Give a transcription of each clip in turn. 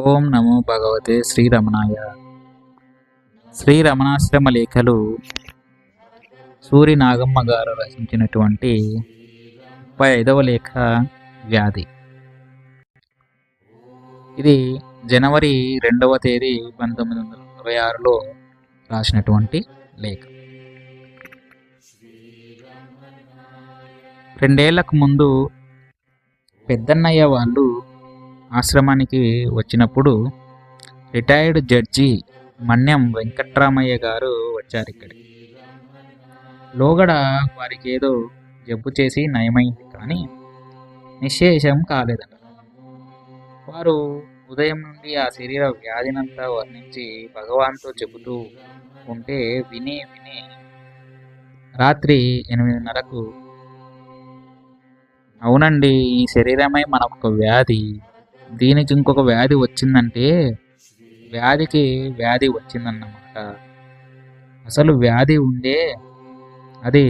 ఓం నమో భగవతే శ్రీరమణాయ. శ్రీరమణాశ్రమ లేఖలు సూరి నాగమ్మ గారు రచించినటువంటి ముప్పై ఐదవ లేఖ వ్యాధి. ఇది జనవరి రెండవ తేదీ పంతొమ్మిది వందల ఇరవై ఆరులో రాసినటువంటి లేఖ. రెండేళ్ళకు ముందు పెద్దన్నయ్య వాళ్ళు ఆశ్రమానికి వచ్చినప్పుడు రిటైర్డ్ జడ్జి మన్యం వెంకట్రామయ్య గారు వచ్చారు ఇక్కడికి. లోగడ వారికి ఏదో జబ్బు చేసి నయమైంది కానీ నిశ్శేషం కాలేదట. వారు ఉదయం నుండి ఆ శరీర వ్యాధినంతా వర్ణించి భగవాన్తో చెబుతూ ఉంటే విని విని రాత్రి ఎనిమిదిన్నరకు అవునండి ఈ శరీరమే మనకు వ్యాధి. దీనికి ఇంకొక వ్యాధి వచ్చిందంటే వ్యాధికి వ్యాధి వచ్చిందన్నమాట. అసలు వ్యాధి ఉండే అది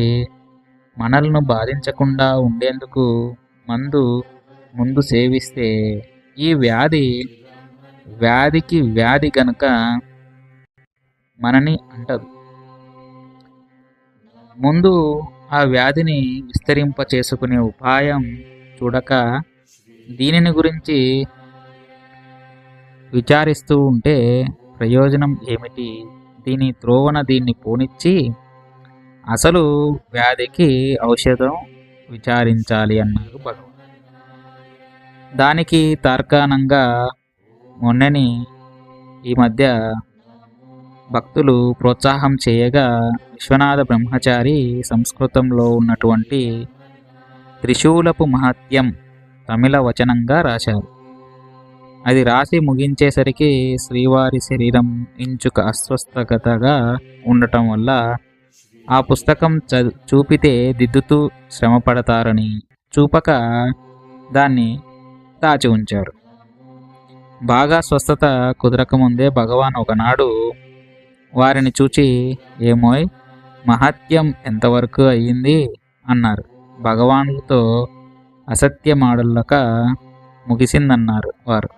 మనల్ని బాధించకుండా ఉండేందుకు మందు ముందు సేవిస్తే ఈ వ్యాధి వ్యాధికి వ్యాధి గనుక మనని అంటదు. ముందు ఆ వ్యాధిని విస్తరింప చేసుకునే ఉపాయం చూడక దీనిని గురించి విచారిస్తూ ఉంటే ప్రయోజనం ఏమిటి? దీని త్రోవన దీన్ని పోనిచ్చి అసలు వ్యాధికి ఔషధం విచారించాలి అన్నారు భగవాన్. దానికి తార్కాణంగా మొన్నని ఈ మధ్య భక్తులు ప్రోత్సాహం చేయగా విశ్వనాథ బ్రహ్మచారి సంస్కృతంలో ఉన్నటువంటి త్రిశూలపు మహత్యం తమిళ వచనంగా రాశారు. అది రాసి ముగించేసరికి శ్రీవారి శరీరం ఇంచుక అస్వస్థగతగా ఉండటం వల్ల ఆ పుస్తకం చ చూపితే దిద్దుతూ శ్రమపడతారని చూపక దాన్ని దాచి ఉంచారు. బాగా స్వస్థత కుదరకముందే భగవాన్ ఒకనాడు వారిని చూచి ఏమోయ్ మహత్యం ఎంతవరకు అయ్యింది? అన్నారు. భగవానులతో అసత్యమాడులక ముగిసిందన్నారు వారు.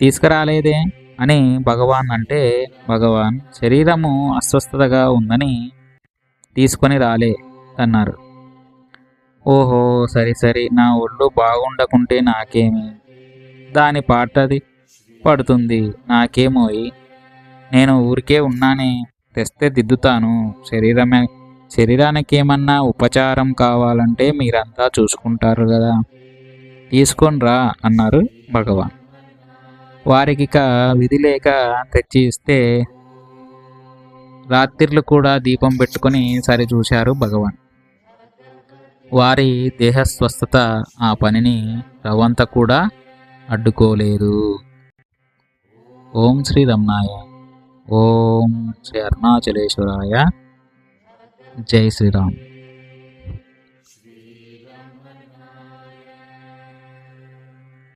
తీసుకురాలేదే? అని భగవాన్ అంటే భగవాన్ శరీరము అస్వస్థతగా ఉందని తీసుకొని రాలే అన్నారు. ఓహో సరి సరి నా ఒళ్ళు బాగుండకుంటే నాకేమి? దాని పాటది పడుతుంది నాకేమోయి? నేను ఊరికే ఉన్నానే తెస్తే దిద్దుతాను. శరీరమే శరీరానికి ఏమన్నా ఉపచారం కావాలంటే మీరంతా చూసుకుంటారు కదా తీసుకొని రా అన్నారు భగవాన్. వారికి ఇక విధి లేక తెచ్చి ఇస్తే రాత్రిళ్ళు కూడా దీపం పెట్టుకొని సరి చూశారు భగవాన్. వారి దేహస్వస్థత ఆ పనిని రవంత కూడా అడ్డుకోలేదు. ఓం శ్రీ రమణాయ ఓం శ్రీ అరుణాచలేశ్వరాయ జై శ్రీరామ్